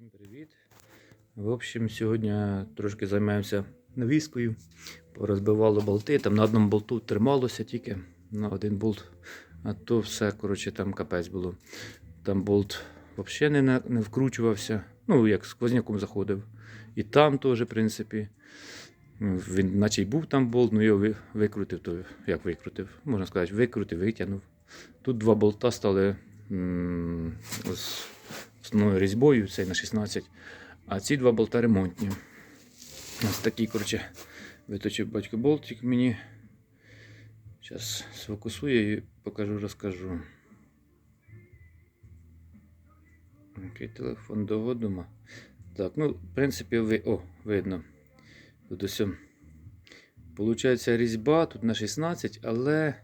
Всім привіт. В общем, сьогодні трошки займаємося навіскою. Порозбивало болти. Там на одному болту трималося тільки на один болт. А то все, коротше, там капець було. Там болт взагалі не, не вкручувався. Ну, як сквозняком заходив. І там теж, в принципі. Він наче й був там болт, ну його викрутив, то як викрутив? Можна сказати, викрутив, витягнув. Тут два болта стали м, з основною різьбою, цей на 16, а ці два болта ремонтні. Ось такий, коротше, виточив батько болтик мені. Зараз сфокусую і покажу, розкажу. Який телефон довго дома. Так, ну, в принципі, ви... О, видно. Тут ось. Получається різьба тут на 16, але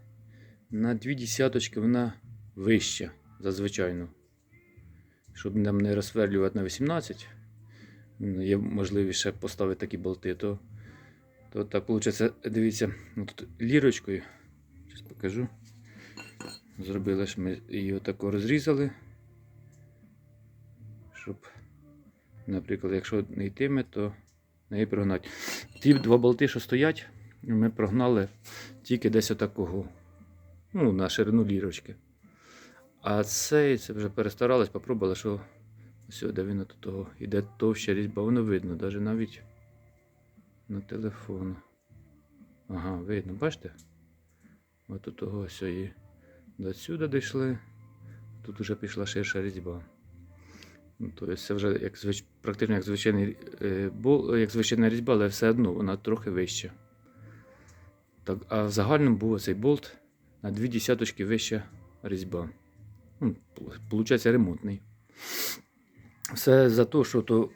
на дві десяточки вона вища за звичайну. Щоб нам не розсверлювати на 18, є можливість ще поставити такі болти, то, то так виходить, дивіться, ну, тут лірочкою. Зараз покажу. Зробили ж ми її отако розрізали. Щоб, наприклад, якщо не йтиме, то неї прогнати. Ті два болти, що стоять, ми прогнали тільки десь отакого. Ну, на ширину лірочки. А цей, це вже перестарались, попробували, що де він от того іде товща різьба, воно видно, навіть навіть на телефон. Ага, видно, бачите? От у того ось і до сюди дійшли. Тут вже пішла ширша різьба. Ну, тобто це вже як звич... практично як звичайний е, бол... як звичайна різьба, але все одно вона трохи вища. Так, а в загальному був цей болт на дві десяточки вища різьба. Ну, Получається ремонтний. Все за те, що то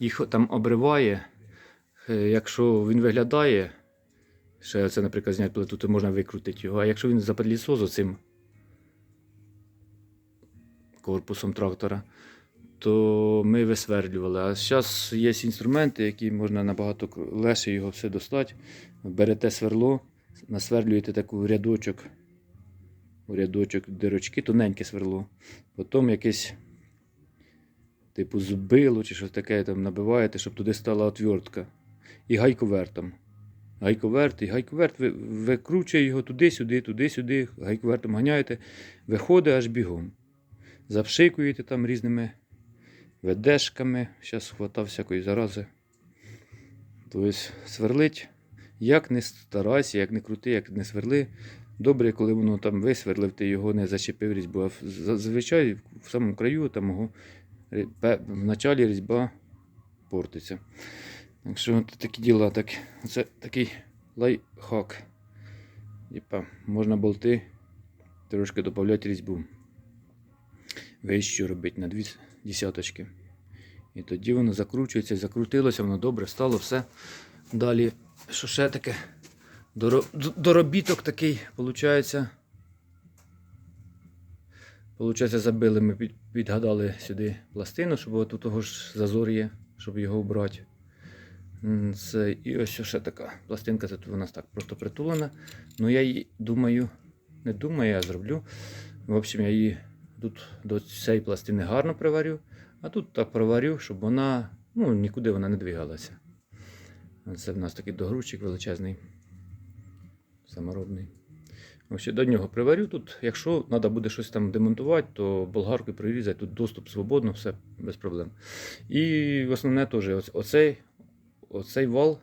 їх там обриває. Е, Якщо він виглядає, ще це, наприклад, зняти плиту, то можна викрутити його. А якщо він западлісозу цим корпусом трактора, то ми висвердлювали. А зараз є інструменти, які можна набагато легше його все достати. Берете сверло, насверлюєте таку рядочок, у рядочок дирочки, тоненьке сверло. Потім якесь типу зубило чи щось таке там набиваєте, щоб туди стала отвертка. І гайковертом. Гайковерт, і гайковерт ви, викручує його туди-сюди, туди-сюди, гайковертом ганяєте, виходить аж бігом. Запшикуєте там різними ведешками. Зараз хватав всякої зарази. Тобто сверлить, як не старайся, як не крути, як не сверли. Добре, коли воно там висверлив, ти його не зачепив різьбу. А зазвичай в самому краю там його в началі різьба портиться. Так що такі діла. Так, це такий лайфхак. Типа, можна болти трошки додати різьбу. Вищу робити на дві десяточки. І тоді воно закручується, закрутилося, воно добре стало все. Далі, що ще таке? Доробіток такий, виходить. Получається, забили ми, підгадали сюди пластину, щоб у того ж зазор є, щоб його обрати. М, Це, і ось ще така пластинка, тут у нас так просто притулена. Ну я її думаю, не думаю, я зроблю. В общем, я її тут до цієї пластини гарно приварю, а тут так приварю, щоб вона ну, нікуди вона не двигалася. Це в нас такий догрузчик величезний, саморобний. Ось до нього приварю тут. Якщо треба буде щось там демонтувати, то болгаркою прирізати, тут доступ свободно, все без проблем. І основне теж оцей, оцей вал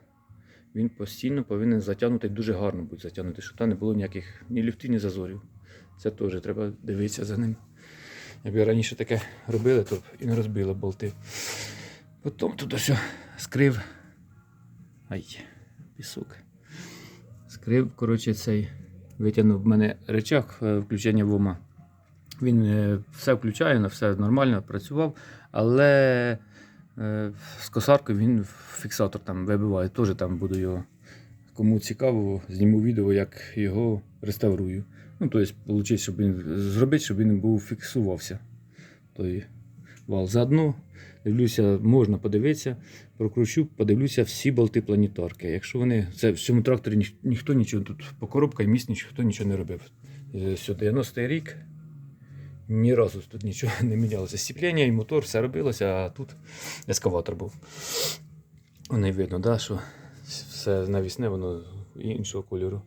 він постійно повинен затягнути дуже гарно бути затягнути, щоб там не було ніяких ні люфтів, ні зазорів. Це теж треба дивитися за ним. Якби раніше таке робили, то і не розбили болти. Потім тут ось скрив. Ай, пісок. Скрив, коротше, цей. Витягнув в мене речах е, включення ВОМа. Він е, все включає, на все нормально працював, але е, з косаркою він фіксатор там вибиває. Теж там буду його. Кому цікаво, зніму відео, як його реставрую. Ну, тобто, вийшло, щоб він зробити, щоб він був фіксувався. Той вал заодно. Дивлюся, можна подивитися, прокручу, подивлюся всі болти планетарки. Якщо вони. Це в цьому тракторі ніх- ніхто нічого тут по коробках місць ніхто нічого не робив. Е, 90-й рік. ні разу тут нічого не мінялося. Сцеплення і мотор, все робилося, а тут ескаватор був. Й видно, да, що все навісне, воно іншого кольору.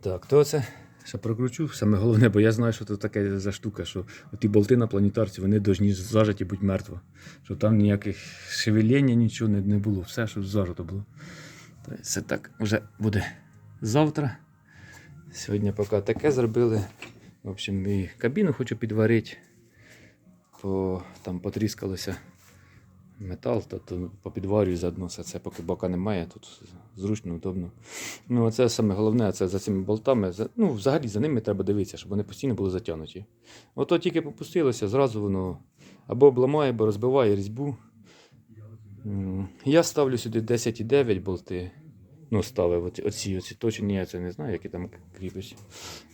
Так, то це. Ще прокручу, саме головне, бо я знаю, що це таке за штука, що ті болти на планетарці вони повинні зажаті бути мертво. Щоб там ніяких шевеління, нічого не, не було, все, що зажато було. Це так вже буде завтра. Сьогодні поки таке зробили. В общем, і кабіну хочу підварити. По, там потріскалося метал, то, то попідварюю заодно все це, поки бока немає, тут зручно, удобно. Ну, це саме головне, це за цими болтами. за- Ну, взагалі за ними треба дивитися, щоб вони постійно були затягнуті. Ото тільки попустилося, зразу воно або обламає, або розбиває різьбу. Я ставлю сюди 10,9 болти. Ну, ставив оці, оці, оці точні, я це не знаю, які там кріпості.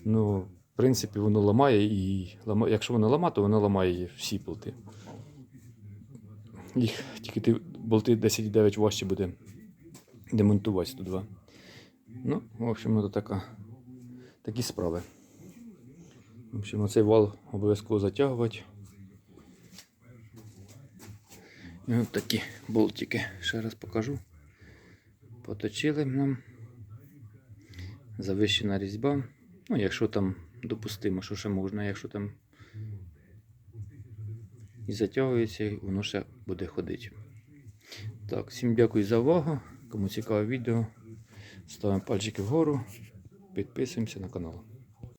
Ну, в принципі, воно ламає і ламає, якщо воно ламає, то воно ламає всі болти. Їх тільки ти болти 10,9 важче буде демонтувати 102. Ну, в общем, це така, такі справи. В общем, оцей вал обов'язково затягувати. І от такі болтики. Ще раз покажу. Поточили нам. Завищена різьба. Ну, якщо там допустимо, що ще можна, якщо там і затягується, і воно ще буде ходити. Так, всім дякую за увагу. Кому цікаве відео, ставимо пальчики вгору, підписуємося на канал.